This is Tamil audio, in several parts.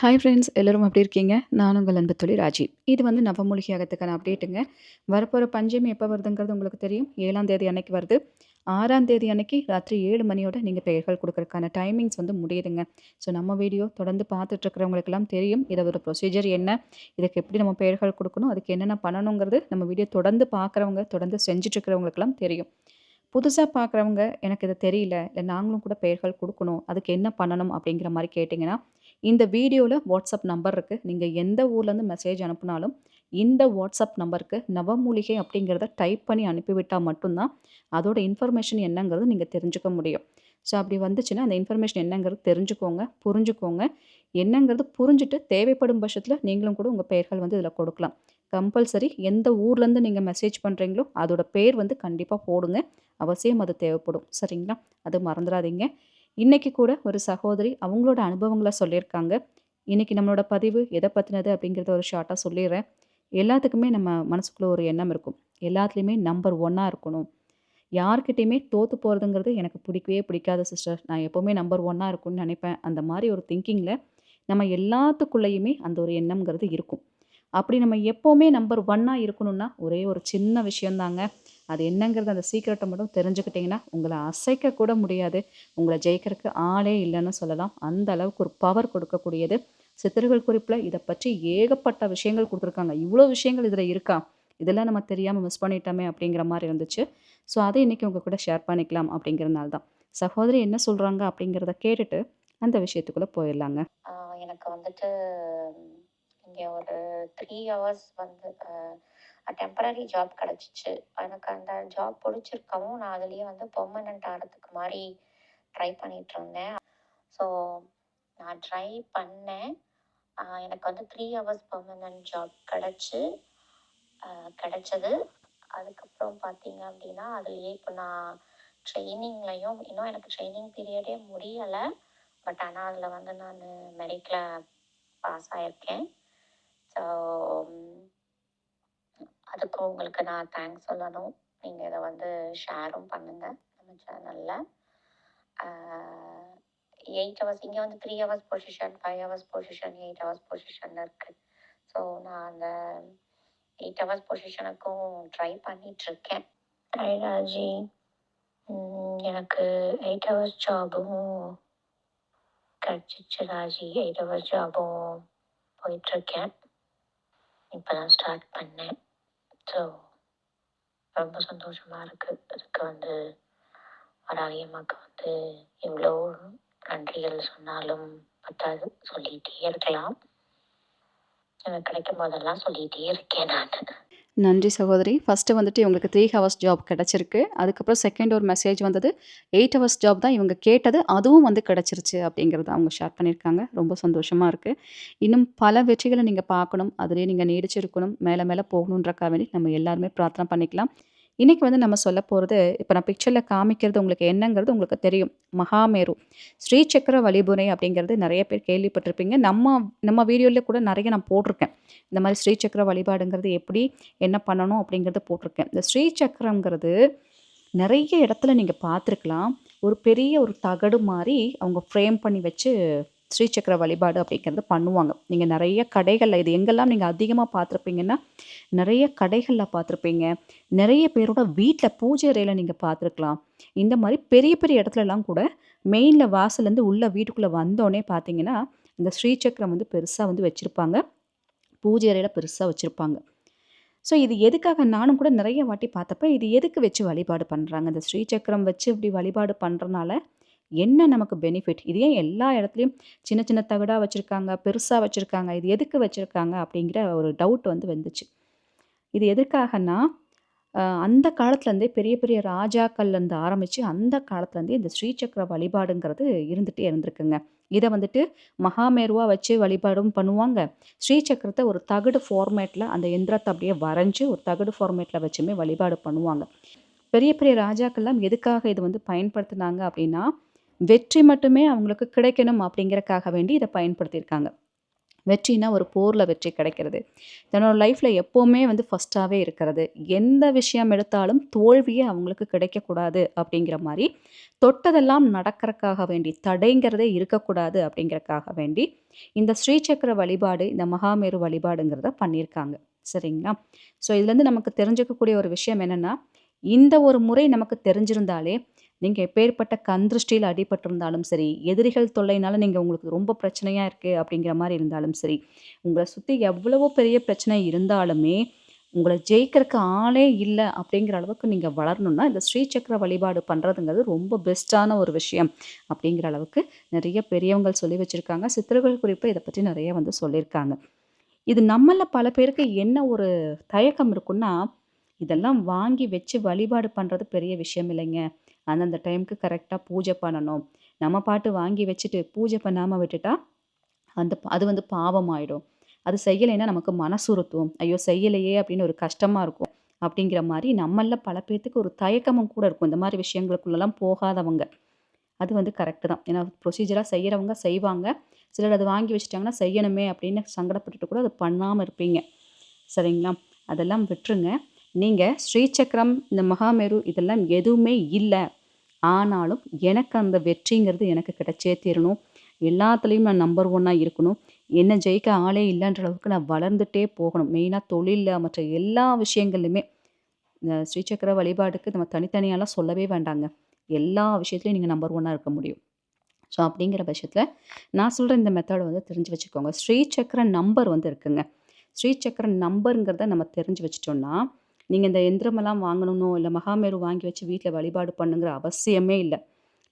ஹாய் ஃப்ரெண்ட்ஸ் எல்லோரும் எப்படி இருக்கீங்க? நான் உங்கள் அன்பு தொழில் ராஜி. இது வந்து நவமூலிகை அகத்துக்கான அப்டேட்டுங்க வரப்போகிற பஞ்சமி எப்போ வருதுங்கிறது உங்களுக்கு தெரியும். ஏழாம் தேதி அன்னைக்கு வருது. ஆறாம் தேதி அன்னைக்கு ராத்திரி ஏழு மணியோட நீங்கள் பெயர்கள் கொடுக்குறதுக்கான டைமிங்ஸ் வந்து முடியுதுங்க. ஸோ நம்ம வீடியோ தொடர்ந்து பார்த்துட்ருக்கிறவங்களுக்கெல்லாம் தெரியும். இதை ஒரு ப்ரொசீஜர் என்ன? இதுக்கு எப்படி நம்ம பெயர்கள் கொடுக்கணும்? அதுக்கு என்னென்ன பண்ணணுங்கிறது நம்ம வீடியோ தொடர்ந்து பார்க்குறவங்க தொடர்ந்து செஞ்சுட்ருக்கிறவங்களுக்கெல்லாம் தெரியும். புதுசாக பார்க்குறவங்க எனக்கு இது தெரியல. இல்லை நாங்களும் கூட பெயர்கள் கொடுக்கணும். அதுக்கு என்ன பண்ணணும் அப்படிங்கிற மாதிரி கேட்டிங்கன்னா இந்த வீடியோவில் வாட்ஸ்அப் நம்பர் இருக்குது நீங்கள் எந்த ஊர்லேருந்து மெசேஜ் அனுப்புனாலும் இந்த வாட்ஸ்அப் நம்பருக்கு நவமூலிகை அப்படிங்கிறத டைப் பண்ணி அனுப்பிவிட்டால் மட்டும்தான் அதோட இன்ஃபர்மேஷன் என்னங்கிறது நீங்கள் தெரிஞ்சுக்க முடியும். ஸோ அப்படி வந்துச்சுன்னா அந்த இன்ஃபர்மேஷன் என்னங்கிறது தெரிஞ்சுக்கோங்க புரிஞ்சுக்கோங்க. என்னங்கிறது புரிஞ்சுட்டு தேவைப்படும் பட்சத்தில் நீங்களும் கூட உங்கள் பெயர்கள் வந்து இதில் கொடுக்கலாம். கம்பல்சரி எந்த ஊர்லேருந்து நீங்கள் மெசேஜ் பண்ணுறீங்களோ அதோட பேர் வந்து கண்டிப்பாக போடுங்க. அவசியம் அது தேவைப்படும். சரிங்களா? அது மறந்துடாதீங்க. இன்றைக்கி கூட ஒரு சகோதரி அவங்களோட அனுபவங்களை சொல்லியிருக்காங்க. இன்றைக்கி நம்மளோட பதிவு எதை பற்றினது அப்படிங்கிறத ஒரு ஷார்ட்டாக சொல்லிடுறேன். எல்லாத்துக்குமே நம்ம மனசுக்குள்ளே ஒரு எண்ணம் இருக்கும். எல்லாத்துலேயுமே நம்பர் ஒன்னாக இருக்கணும். யார்கிட்டையுமே தோற்று போகிறதுங்கிறது எனக்கு பிடிக்கவே பிடிக்காத சிஸ்டர் நான் எப்போவுமே நம்பர் ஒன்னாக இருக்கும்னு நினைப்பேன். அந்த மாதிரி ஒரு திங்கிங்கில் நம்ம எல்லாத்துக்குள்ளேயுமே அந்த ஒரு எண்ணம்ங்கிறது இருக்கும். அப்படி நம்ம எப்போவுமே நம்பர் ஒன்னாக இருக்கணும்னா ஒரே ஒரு சின்ன விஷயந்தாங்க அது என்னங்கிறது அந்த சீக்கிரட்டை மட்டும் தெரிஞ்சுக்கிட்டிங்கன்னா உங்களை அசைக்க கூட முடியாது. உங்களை ஜெயிக்கிறதுக்கு ஆளே இல்லைன்னு சொல்லலாம். அந்த அளவுக்கு ஒரு பவர் கொடுக்கக்கூடியது. சித்தர்கள் குறிப்பில் இதை பற்றி ஏகப்பட்ட விஷயங்கள் கொடுத்துருக்காங்க. இவ்வளோ விஷயங்கள் இதில் இருக்கா? இதெல்லாம் நம்ம தெரியாமல் மிஸ் பண்ணிட்டோமே அப்படிங்கிற மாதிரி இருந்துச்சு. ஸோ அதை இன்றைக்கி உங்கள் கூட ஷேர் பண்ணிக்கலாம் அப்படிங்கிறதுனால தான். சகோதரி என்ன சொல்கிறாங்க அப்படிங்கிறத கேட்டுட்டு அந்த விஷயத்துக்குள்ளே போயிடலாங்க. எனக்கு வந்துட்டு இங்கே ஒரு த்ரீ ஹவர்ஸ் வந்து டெம்பரரி ஜாப் கிடச்சிச்சு. எனக்கு அந்த ஜாப் பிடிச்சிருக்கவும் நான் அதுலேயே வந்து பெர்மனண்ட் ஆகிறதுக்கு மாதிரி ட்ரை பண்ணிகிட்ருந்தேன் ஸோ நான் ட்ரை பண்ணேன். எனக்கு வந்து த்ரீ ஹவர்ஸ் பெர்மனண்ட் ஜாப் கிடச்சி கிடச்சது. அதுக்கப்புறம் பார்த்தீங்க அப்படின்னா அதுலேயே இப்போ நான் ட்ரைனிங்லையும் இன்னும் எனக்கு ட்ரைனிங் பீரியடே முடியலை. பட் ஆனால் அதில் வந்து நான் மெரிட்டில் பாஸ் ஆகியிருக்கேன் ஸோ அதுக்கு உங்களுக்கு நான் தேங்க்ஸ் சொல்லணும். நீங்கள் இதை வந்து ஷேரும் பண்ணுங்கள் நம்ம சேனலில் எயிட் ஹவர்ஸ் இங்கே வந்து three hours position five hours position eight hours position இருக்குது ஸோ நான் அந்த எயிட் ஹவர்ஸ் பொசிஷனுக்கும் ட்ரை பண்ணிகிட்ருக்கேன் ராஜி எனக்கு எயிட் ஹவர்ஸ் ஜாபும் கிடச்சிச்சு ராஜி. எயிட் ஹவர்ஸ் ஜாபும் போயிட்டுருக்கேன். இப்போ தான் ஸ்டார்ட் பண்ணேன். ஸோ ரொம்ப சந்தோஷமாக இருக்குது அதுக்கு வந்து வராகியம்மாக்கு வந்து எவ்வளோ நன்றிகள் சொன்னாலும் பத்தாது சொல்லிகிட்டே இருக்கலாம். எனக்கு கிடைக்கும் போதெல்லாம் சொல்லிகிட்டே இருக்கேன் நான். நன்றி சகோதரி. ஃபஸ்ட்டு வந்துட்டு இவங்களுக்கு த்ரீ ஹவர்ஸ் ஜாப் கிடச்சிருக்கு. அதுக்கப்புறம் செகண்ட் ஒரு மெசேஜ் வந்தது எயிட் ஹவர்ஸ் ஜாப் தான் இவங்க கேட்டது அதுவும் வந்து கிடச்சிருச்சு அப்படிங்கிறத அவங்க ஷேர் பண்ணியிருக்காங்க. ரொம்ப சந்தோஷமாக இருக்குது இன்னும் பல வெற்றிகளை நீங்கள் பார்க்கணும் அதிலே நீங்கள் நீடிச்சிருக்கணும் மேலே மேலே போகணுன்றக்காக வேண்டி நம்ம எல்லாருமே பிரார்த்தனை பண்ணிக்கலாம். இன்றைக்கி வந்து நம்ம சொல்ல போகிறது இப்போ நான் பிக்சரில் காமிக்கிறது உங்களுக்கு என்னங்கிறது உங்களுக்கு தெரியும். மகாமேரு. ஸ்ரீசக்கர வழிபுரை அப்படிங்கிறது நிறைய பேர் கேள்விப்பட்டிருப்பீங்க. நம்ம நம்ம வீடியோவில் கூட நிறைய நான் போட்டிருக்கேன். இந்த மாதிரி ஸ்ரீசக்கர வழிபாடுங்கிறது எப்படி என்ன பண்ணணும் அப்படிங்கிறத போட்டிருக்கேன். இந்த ஸ்ரீசக்கரங்கிறது நிறைய இடத்துல நீங்கள் பார்த்துருக்கலாம். ஒரு பெரிய ஒரு தகடு மாதிரி அவங்க ஃப்ரேம் பண்ணி வச்சு ஸ்ரீசக்கர வழிபாடு அப்படிங்கிறது பண்ணுவாங்க. நீங்கள் நிறைய கடைகளில் இது எங்கெல்லாம் நீங்கள் அதிகமாக பார்த்துருப்பீங்கன்னா நிறைய கடைகளில் பார்த்துருப்பீங்க. நிறைய பேரோட வீட்டில் பூஜை அறையில் நீங்கள் பார்த்துருக்கலாம். இந்த மாதிரி பெரிய பெரிய இடத்துலலாம் கூட மெயினில் வாசலேருந்து உள்ள வீட்டுக்குள்ளே வந்தோடனே பார்த்தீங்கன்னா இந்த ஸ்ரீசக்கரம் வந்து பெருசாக வந்து வச்சுருப்பாங்க. பூஜை அறையில் பெருசாக வச்சுருப்பாங்க. ஸோ இது எதுக்காக நானும் கூட நிறைய வாட்டி பார்த்தப்ப இது எதுக்கு வச்சு வழிபாடு பண்ணுறாங்க இந்த ஸ்ரீசக்கரம் வச்சு இப்படி வழிபாடு பண்ணுறனால என்ன நமக்கு பெனிஃபிட் இது ஏன் எல்லா இடத்துலையும் சின்ன சின்ன தகடாக வச்சுருக்காங்க பெருசாக வச்சுருக்காங்க இது எதுக்கு வச்சுருக்காங்க அப்படிங்கிற ஒரு டவுட் வந்து வந்துச்சு. இது எதுக்காகனா அந்த காலத்துலேருந்தே பெரிய பெரிய ராஜாக்கள்லேருந்து ஆரம்பித்து அந்த காலத்துலேருந்தே இந்த ஸ்ரீசக்கர வழிபாடுங்கிறது இருந்துகிட்டே இருந்திருக்குங்க. இதை வந்துட்டு மகாமேருவாக வச்சு வழிபாடும் பண்ணுவாங்க. ஸ்ரீசக்கரத்தை ஒரு தகடு ஃபார்மேட்டில் அந்த எந்திரத்தை அப்படியே வரைஞ்சி ஒரு தகடு ஃபார்மேட்டில் வச்சுமே வழிபாடு பண்ணுவாங்க. பெரிய பெரிய ராஜாக்கள்லாம் எதுக்காக இது வந்து பயன்படுத்தினாங்க அப்படின்னா வெற்றி மட்டுமே அவங்களுக்கு கிடைக்கணும் அப்படிங்கிறக்காக வேண்டி இதை பயன்படுத்தியிருக்காங்க. வெற்றினா ஒரு போரில் வெற்றி கிடைக்கிறது. தன்னோட லைஃப்பில் எப்போவுமே வந்து ஃபஸ்ட்டாகவே இருக்கிறது. எந்த விஷயம் எடுத்தாலும் தோல்வியே அவங்களுக்கு கிடைக்கக்கூடாது அப்படிங்கிற மாதிரி தொட்டதெல்லாம் நடக்கிறக்காக வேண்டி தடைங்கிறதே இருக்கக்கூடாது அப்படிங்கிறக்காக வேண்டி இந்த ஸ்ரீசக்கர வழிபாடு இந்த மகாமேரு வழிபாடுங்கிறத பண்ணியிருக்காங்க. சரிங்களா? ஸோ இதுலேருந்து நமக்கு தெரிஞ்சுக்கக்கூடிய ஒரு விஷயம் என்னென்னா இந்த ஒரு முறை நமக்கு தெரிஞ்சிருந்தாலே நீங்கள் எப்பேற்பட்ட கந்திருஷ்டியில் அடிபட்டிருந்தாலும் சரி எதிரிகள் தொல்லைனால நீங்கள் உங்களுக்கு ரொம்ப பிரச்சனையாக இருக்குது அப்படிங்கிற மாதிரி இருந்தாலும் சரி உங்களை சுற்றி எவ்வளவோ பெரிய பிரச்சனை இருந்தாலுமே உங்களை ஜெயிக்கிறதுக்கு ஆளே இல்லை அப்படிங்கிற அளவுக்கு நீங்கள் வளரணும்னா இந்த ஸ்ரீசக்கர வழிபாடு பண்ணுறதுங்கிறது ரொம்ப பெஸ்ட்டான ஒரு விஷயம் அப்படிங்கிற அளவுக்கு நிறைய பெரியவங்க சொல்லி வச்சுருக்காங்க. சித்தர்கள் குறிப்பு இதை பற்றி நிறைய வந்து சொல்லியிருக்காங்க. இது நம்மளில் பல பேருக்கு என்ன ஒரு தயக்கம் இருக்குன்னா இதெல்லாம் வாங்கி வச்சு வழிபாடு பண்ணுறது பெரிய விஷயம் இல்லைங்க. அந்தந்த டைமுக்கு கரெக்டாக பூஜை பண்ணணும். நம்ம பாட்டு வாங்கி வச்சுட்டு பூஜை பண்ணாமல் விட்டுட்டா அந்த அது வந்து பாவமாயிடும். அது செய்யலைன்னா நமக்கு மனசுறுத்தும் ஐயோ செய்யலையே அப்படின்னு ஒரு கஷ்டமாக இருக்கும். அப்படிங்கிற மாதிரி நம்மள பல பேர்த்துக்கு ஒரு தயக்கமும் கூட இருக்கும். இந்த மாதிரி விஷயங்களுக்குள்ளெல்லாம் போகாதவங்க. அது வந்து கரெக்டு தான். ஏன்னா ப்ரொசீஜராக செய்கிறவங்க செய்வாங்க. சிலர் அது வாங்கி வச்சுட்டாங்கன்னா செய்யணுமே அப்படின்னு சங்கடப்பட்டுட்டு கூட அது பண்ணாமல் இருப்பீங்க. சரிங்களா? அதெல்லாம் விட்டுருங்க. நீங்கள் ஸ்ரீசக்கரம் இந்த மகாமேரு இதெல்லாம் எதுவுமே இல்லை. ஆனாலும் எனக்கு அந்த வெற்றிங்கிறது எனக்கு கிடைச்சே தீரணும். எல்லாத்துலேயும் நான் நம்பர் ஒன்னாக இருக்கணும். என்னை ஜெயிக்க ஆளே இல்லைன்ற அளவுக்கு நான் வளர்ந்துட்டே போகணும். மெயினாக தொழிலில் மற்ற எல்லா விஷயங்கள்லையுமே இந்த ஸ்ரீசக்கர வழிபாடுக்கு நம்ம தனித்தனியாலாம் சொல்லவே வேண்டாங்க. எல்லா விஷயத்துலையும் நீங்கள் நம்பர் ஒன்னாக இருக்க முடியும். ஸோ அப்படிங்கிற பட்சத்தில் நான் சொல்கிற இந்த மெத்தடை வந்து தெரிஞ்சு வச்சுக்கோங்க. ஸ்ரீசக்கர நம்பர் வந்து இருக்குங்க. ஸ்ரீசக்கர நம்பருங்கிறத நம்ம தெரிஞ்சு வச்சிட்டோம்னா நீங்கள் இந்த எந்திரமெல்லாம் வாங்கணும்னோ இல்லை மகாமேரு வாங்கி வச்சு வீட்டில் வழிபாடு பண்ணுங்கிற அவசியமே இல்லை.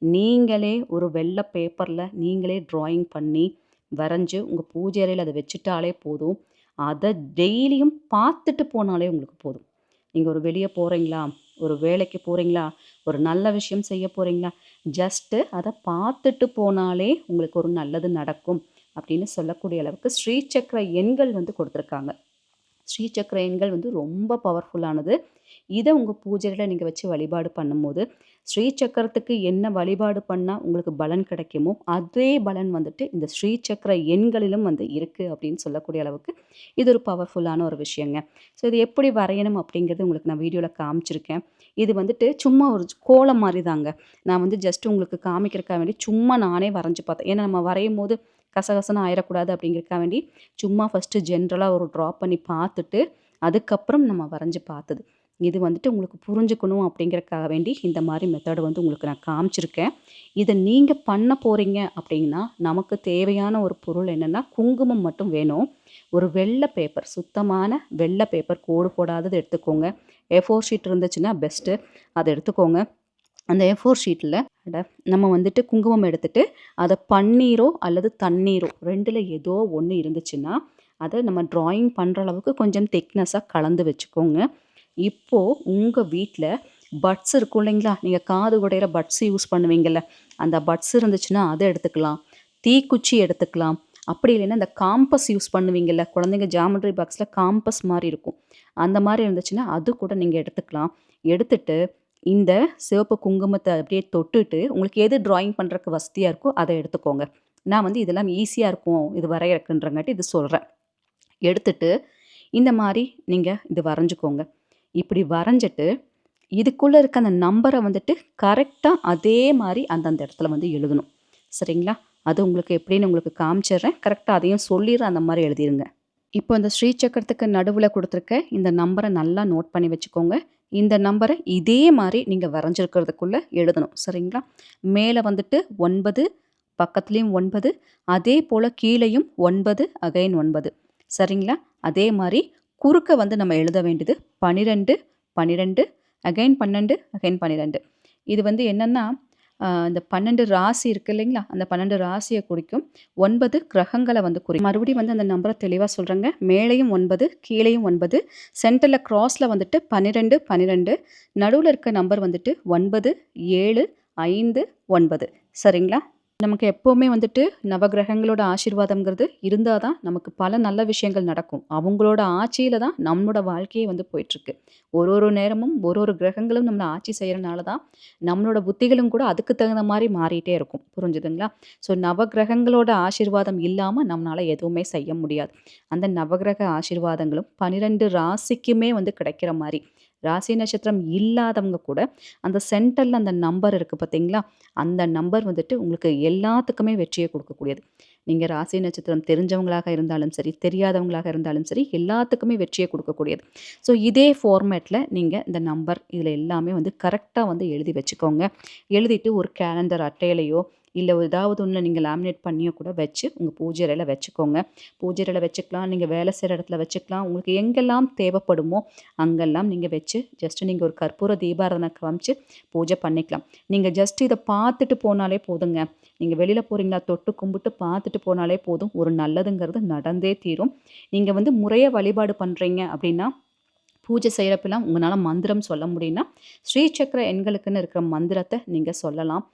நீங்களே ஒரு வெள்ளை பேப்பரில் நீங்களே ட்ராயிங் பண்ணி வரைஞ்சி உங்கள் பூஜை அறையில் அதை வச்சுட்டாலே போதும். அதை டெய்லியும் பார்த்துட்டு போனாலே உங்களுக்கு போதும். நீங்கள் ஒரு வெளியே போகிறீங்களா ஒரு வேலைக்கு போகிறீங்களா ஒரு நல்ல விஷயம் செய்ய போகிறீங்களா ஜஸ்ட்டு அதை பார்த்துட்டு போனாலே உங்களுக்கு ஒரு நல்லது நடக்கும் அப்படின்னு சொல்லக்கூடிய அளவுக்கு ஸ்ரீசக்கர எண்கள் வந்து கொடுத்துருக்காங்க. ஸ்ரீசக்கர எண்கள் வந்து ரொம்ப பவர்ஃபுல்லானது இதை உங்கள் பூஜையில் நீங்கள் வச்சு வழிபாடு பண்ணும்போது ஸ்ரீசக்கரத்துக்கு என்ன வழிபாடு பண்ணால் உங்களுக்கு பலன் கிடைக்குமோ அதே பலன் வந்துட்டு இந்த ஸ்ரீசக்கர எண்களிலும் வந்து இருக்குது அப்படின்னு சொல்லக்கூடிய அளவுக்கு இது ஒரு பவர்ஃபுல்லான ஒரு விஷயங்க. ஸோ இது எப்படி வரையணும் அப்படிங்கிறது உங்களுக்கு நான் வீடியோவில் காமிச்சிருக்கேன். இது வந்துட்டு சும்மா ஒரு கோலம் மாதிரி தாங்க நான் வந்து ஜஸ்ட் உங்களுக்கு காமிக்கிறக்காக வேண்டி சும்மா நானே வரைஞ்சி பார்த்தேன். ஏன்னா நம்ம வரையும் போது கசகசன்னு ஆயிடக்கூடாது அப்படிங்கிறதுக்காக வேண்டி சும்மா ஃபஸ்ட்டு ஜென்ரலாக ஒரு ட்ரா பண்ணி பார்த்துட்டு அதுக்கப்புறம் நம்ம வரைஞ்சி பார்த்தது. இது வந்துட்டு உங்களுக்கு புரிஞ்சுக்கணும் அப்படிங்கிறக்காக வேண்டி இந்த மாதிரி மெத்தடு வந்து உங்களுக்கு நான் காமிச்சிருக்கேன். இதை நீங்கள் பண்ண போகிறீங்க அப்படின்னா நமக்கு தேவையான ஒரு பொருள் என்னென்னா குங்குமம் மட்டும் வேணும். ஒரு வெள்ளை பேப்பர் சுத்தமான வெள்ளை பேப்பர் கோடு போடாதது எடுத்துக்கோங்க. ஏ ஃபோர் ஷீட் இருந்துச்சுன்னா பெஸ்ட்டு அதை எடுத்துக்கோங்க. அந்த ஏ ஃபோர் ஷீட்டில் நம்ம வந்துட்டு குங்குமம் எடுத்துகிட்டு அதை பன்னீரோ அல்லது தண்ணீரோ ரெண்டில் ஏதோ ஒன்று இருந்துச்சுன்னா அதை நம்ம ட்ராயிங் பண்ணுற அளவுக்கு கொஞ்சம் திக்னஸாக கலந்து வச்சுக்கோங்க. இப்போது உங்கள் வீட்டில் பட்ஸ் இருக்கும் இல்லைங்களா? நீங்கள் காது குடையிற பட்ஸ் யூஸ் பண்ணுவீங்கள்ல அந்த பட்ஸ் இருந்துச்சுன்னா அதை எடுத்துக்கலாம். தீக்குச்சி எடுத்துக்கலாம். அப்படி இல்லைன்னா இந்த காம்பஸ் யூஸ் பண்ணுவீங்கள்ல குழந்தைங்க ஜாமெட்ரி பாக்ஸில் காம்பஸ் மாதிரி இருக்கும். அந்த மாதிரி இருந்துச்சுன்னா அது கூட நீங்கள் எடுத்துக்கலாம். எடுத்துட்டு இந்த சிவப்பு குங்குமத்தை அப்படியே தொட்டுட்டு உங்களுக்கு எது ட்ராயிங் பண்ணுறதுக்கு வசதியாக இருக்கோ அதை எடுத்துக்கோங்க. நான் வந்து இதெல்லாம் ஈஸியாக இருக்கும் இது வரையறக்குன்றங்காட்டி இது சொல்கிறேன் எடுத்துட்டு இந்த மாதிரி நீங்கள் இது வரைஞ்சிக்கோங்க. இப்படி வரைஞ்சிட்டு இதுக்குள்ளே இருக்க அந்த நம்பரை வந்துட்டு கரெக்டாக அதே மாதிரி அந்தந்த இடத்துல வந்து எழுதணும். சரிங்களா? அது உங்களுக்கு எப்படின்னு உங்களுக்கு காமிச்சிடுறேன். கரெக்டாக அதையும் சொல்லிடுறேன் அந்த மாதிரி எழுதிடுங்க இப்போ இந்த ஸ்ரீசக்கரத்துக்கு நடுவில் கொடுத்துருக்க இந்த நம்பரை நல்லா நோட் பண்ணி வச்சுக்கோங்க. இந்த நம்பரை இதே மாதிரி நீங்கள் வரைஞ்சிருக்கிறதுக்குள்ளே எழுதணும். சரிங்களா? மேலே வந்துட்டு ஒன்பது பக்கத்துலேயும் ஒன்பது அதே போல் கீழேயும் ஒன்பது அகைன் ஒன்பது. சரிங்களா? அதே மாதிரி குறுக்க வந்து நம்ம எழுத வேண்டியது பனிரெண்டு பன்னிரெண்டு அகைன் பன்னெண்டு அகைன் பன்னிரெண்டு இது வந்து என்னென்னா இந்த பன்னெண்டு ராசி இருக்கு இல்லைங்களா? அந்த பன்னெண்டு ராசியை குறிக்கும் ஒன்பது கிரகங்களை வந்து குறிக்கும். மறுபடியும் வந்து அந்த நம்பரை தெளிவாக சொல்கிறேங்க மேலேயும் ஒன்பது கீழேயும் ஒன்பது சென்டரில் க்ராஸில் வந்துட்டு பன்னிரெண்டு பன்னிரெண்டு நடுவில் இருக்க நம்பர் வந்துட்டு ஒன்பது ஏழு ஐந்து ஒன்பது. சரிங்களா? நமக்கு எப்போவுமே வந்துட்டு நவகிரகங்களோட ஆசீர்வாதம்ங்கிறது இருந்தால் தான் நமக்கு பல நல்ல விஷயங்கள் நடக்கும். அவங்களோட ஆட்சியில் தான் நம்மளோட வாழ்க்கையே வந்து போயிட்டுருக்கு. ஒரு ஒரு நேரமும் ஒரு ஒரு கிரகங்களும் நம்மளை ஆட்சி செய்கிறனால தான், நம்மளோட புத்திகளும் கூட அதுக்கு தகுந்த மாதிரி மாறிட்டே இருக்கும். புரிஞ்சுதுங்களா? ஸோ நவகிரகங்களோட ஆசீர்வாதம் இல்லாமல் நம்மளால் எதுவுமே செய்ய முடியாது. அந்த நவகிரக ஆசீர்வாதங்களும் 12 ராசிக்குமே வந்து கிடைக்கிற மாதிரி ராசி நட்சத்திரம் இல்லாதவங்க கூட அந்த சென்டரில் அந்த நம்பர் இருக்குது பார்த்தீங்களா? அந்த நம்பர் வந்துட்டு உங்களுக்கு எல்லாத்துக்குமே வெற்றியை கொடுக்கக்கூடியது நீங்கள் ராசி நட்சத்திரம் தெரிஞ்சவங்களாக இருந்தாலும் சரி, தெரியாதவங்களாக இருந்தாலும் சரி, எல்லாத்துக்குமே வெற்றியை கொடுக்கக்கூடியது ஸோ இதே ஃபார்மேட்டில் நீங்கள் இந்த நம்பர் இதில் எல்லாமே வந்து கரெக்டாக வந்து எழுதி வச்சுக்கோங்க. எழுதிட்டு ஒரு கேலண்டர் அட்டையிலையோ இல்லை ஏதாவது ஒன்று நீங்கள் லேமினேட் பண்ணியோ கூட வச்சு உங்கள் பூஜை அறையில் வச்சுக்கோங்க. பூஜை அறையில் வச்சுக்கலாம், நீங்கள் வேலை செய்கிற இடத்துல வச்சுக்கலாம். உங்களுக்கு எங்கெல்லாம் தேவைப்படுமோ, அங்கெல்லாம் நீங்கள் வச்சு ஜஸ்ட் நீங்கள் ஒரு கற்பூர தீபாரதனை காமிச்சு பூஜை பண்ணிக்கலாம். நீங்கள் ஜஸ்ட் இதை பார்த்துட்டு போனாலே போதுங்க. நீங்கள் வெளியில் போகிறீங்களா தொட்டு கும்பிட்டு பார்த்துட்டு போனாலே போதும். ஒரு நல்லதுங்கிறது நடந்தே தீரும். நீங்கள் வந்து முறையை வழிபாடு பண்ணுறீங்க அப்படின்னா, பூஜை செய்கிறப்பெல்லாம் உங்களால் மந்திரம் சொல்ல முடியும்னா, ஸ்ரீ சக்கர எண்களுக்குன்னு இருக்கிற மந்திரத்தை நீங்கள் சொல்லலாம்.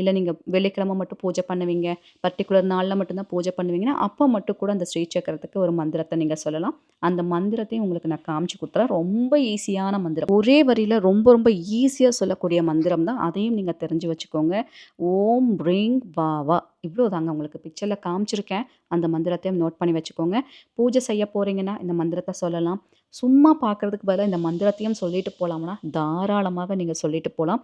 இல்லை நீங்கள் வெள்ளிக்கிழமை மட்டும் பூஜை பண்ணுவீங்க, பர்ட்டிகுலர் நாளில் மட்டும்தான் பூஜை பண்ணுவீங்கன்னா, அப்போ மட்டும் கூட அந்த ஸ்ரீ சக்கரத்துக்கு ஒரு மந்திரத்தை நீங்கள் சொல்லலாம். அந்த மந்திரத்தையும் உங்களுக்கு நான் காமிச்சு கொடுத்துறேன் ரொம்ப ஈஸியான மந்திரம். ஒரே வரியில ரொம்ப ரொம்ப ஈஸியாக சொல்லக்கூடிய மந்திரம் தான். அதையும் நீங்கள் தெரிஞ்சு வச்சுக்கோங்க. ஓம் ரிங் வாவா இவ்வளோ தாங்க உங்களுக்கு பிக்சரில் காமிச்சிருக்கேன். அந்த மந்திரத்தையும் நோட் பண்ணி வச்சுக்கோங்க. பூஜை செய்ய போகிறீங்கன்னா இந்த மந்திரத்தை சொல்லலாம். சும்மா பார்க்கறதுக்கு பதிலாக இந்த மந்திரத்தையும் சொல்லிட்டு போகலாம்னா தாராளமாக நீங்கள் சொல்லிட்டு போகலாம்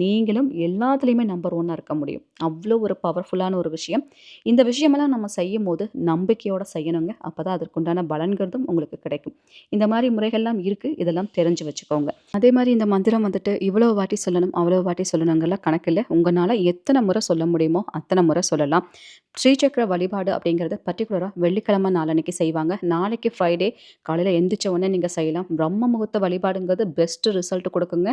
நீங்களும் எல்லாத்துலேயுமே நம்பர் ஒன்னாக இருக்க முடியும். அவ்வளோ ஒரு பவர்ஃபுல்லான ஒரு விஷயம். இந்த விஷயமெல்லாம் நம்ம செய்யும் போது நம்பிக்கையோடு செய்யணுங்க. அப்போ தான் அதற்குண்டான பலன்கிறதும் உங்களுக்கு கிடைக்கும். இந்த மாதிரி முறைகள்லாம் இருக்குது இதெல்லாம் தெரிஞ்சு வச்சுக்கோங்க. அதே மாதிரி இந்த மந்திரம் வந்துட்டு இவ்வளோ வாட்டி சொல்லணும், அவ்வளோ வாட்டி சொல்லணுங்கெல்லாம் கணக்கில் உங்களால் எத்தனை முறை சொல்ல முடியுமோ, அத்தனை முறை சொல்லலாம். ஸ்ரீசக்கர வழிபாடு அப்படிங்கிறது பர்டிகுலராக வெள்ளிக்கிழமை நாளன்னைக்கு செய்வாங்க. நாளைக்கு ஃப்ரைடே காலையில் எந்திரிச்ச உடனே நீங்கள் செய்யலாம். பிரம்ம முகூர்த்த வழிபாடுங்கிறது பெஸ்ட் ரிசல்ட் கொடுக்குங்க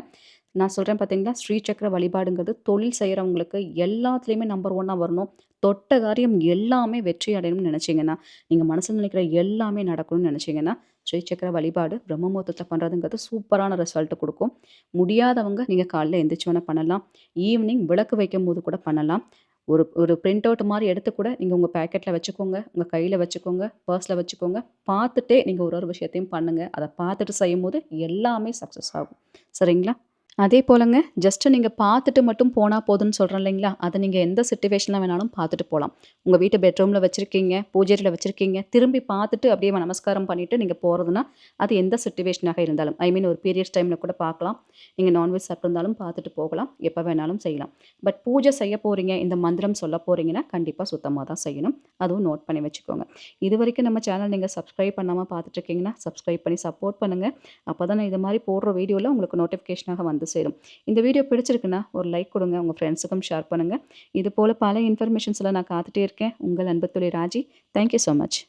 நான் சொல்றேன் பார்த்தீங்களா, ஸ்ரீசக்கர வழிபாடுங்கிறது தொழில் செய்கிறவங்களுக்கு எல்லாத்துலேயுமே நம்பர் ஒன்னாக வரணும். தொட்ட காரியம் எல்லாமே வெற்றி அடையணும்னு நினச்சிங்கன்னா நீங்கள் மனசில் நினைக்கிற எல்லாமே நடக்கணும்னு நினச்சிங்கன்னா ஸ்ரீசக்கர வழிபாடு பிரம்ம பண்ணுறதுங்கிறது பண்றதுங்கிறது சூப்பரான ரிசல்ட் கொடுக்கும் முடியாதவங்க நீங்கள் காலையில் எந்திரிச்ச வேணால் பண்ணலாம். ஈவினிங் விளக்கு வைக்கும்போது கூட பண்ணலாம். ஒரு ஒரு பிரிண்ட் அவுட் மாதிரி எடுத்து கூட நீங்கள் உங்கள் பேக்கெட்டில் வச்சுக்கோங்க. உங்கள் கையில் வச்சுக்கோங்க. பர்ஸில் வச்சுக்கோங்க. பார்த்துட்டே நீங்கள் ஒரு ஒரு விஷயத்தையும் பண்ணுங்கள் அதை பார்த்துட்டு செய்யும் போது எல்லாமே சக்ஸஸ் ஆகும். சரிங்களா? அதே போலங்க ஜஸ்ட் நீங்கள் பார்த்துட்டு மட்டும் போனால் போதும்னு சொல்கிறோம் இல்லைங்களா? அதை நீங்கள் எந்த சுச்சுவேஷனில் வேணாலும் பார்த்துட்டு போகலாம் உங்கள் வீட்டு பெட்ரூமில் வச்சுருக்கீங்க பூஜையில் வச்சுருக்கீங்க திரும்பி பார்த்துட்டு அப்படியே நமஸ்காரம் பண்ணிவிட்டு நீங்கள் போகிறதுனா அது எந்த சுச்சுவேஷனாக இருந்தாலும். ஐ மீன் ஒரு பீரியட்ஸ் டைமில் கூட பார்க்கலாம். நீங்கள் நான்வெஜ் சாப்பிட்டுருந்தாலும் பார்த்துட்டு போகலாம். எப்போ வேணாலும் செய்யலாம். பட் பூஜை செய்ய போகிறீங்க இந்த மந்திரம் சொல்ல போகிறீங்கன்னா கண்டிப்பாக சுத்தமாக தான் செய்யணும். அதுவும் நோட் பண்ணி வச்சுக்கோங்க. இது வரைக்கும் நம்ம சேனல் நீங்கள் சப்ஸ்கிரைப் பண்ணாமல் பார்த்துட்டு இருக்கீங்கன்னா, சப்ஸ்கிரைப் பண்ணி சப்போர்ட் பண்ணுங்க. அப்பதான் நான் இது மாதிரி போடுற வீடியோவில் உங்களுக்கு நோட்டிஃபிகேஷனாக வந்து சேரும். இந்த வீடியோ பிடிச்சிருக்குன்னா, ஒரு லைக் கொடுங்க உங்க ஃப்ரெண்ட்ஸுக்கும் ஷேர் பண்ணுங்க. இது போல பல இன்ஃபர்மேஷன்ஸ்ல நான் காத்துட்டே இருக்கேன். உங்கள் அன்பு Raji. Thank you so much.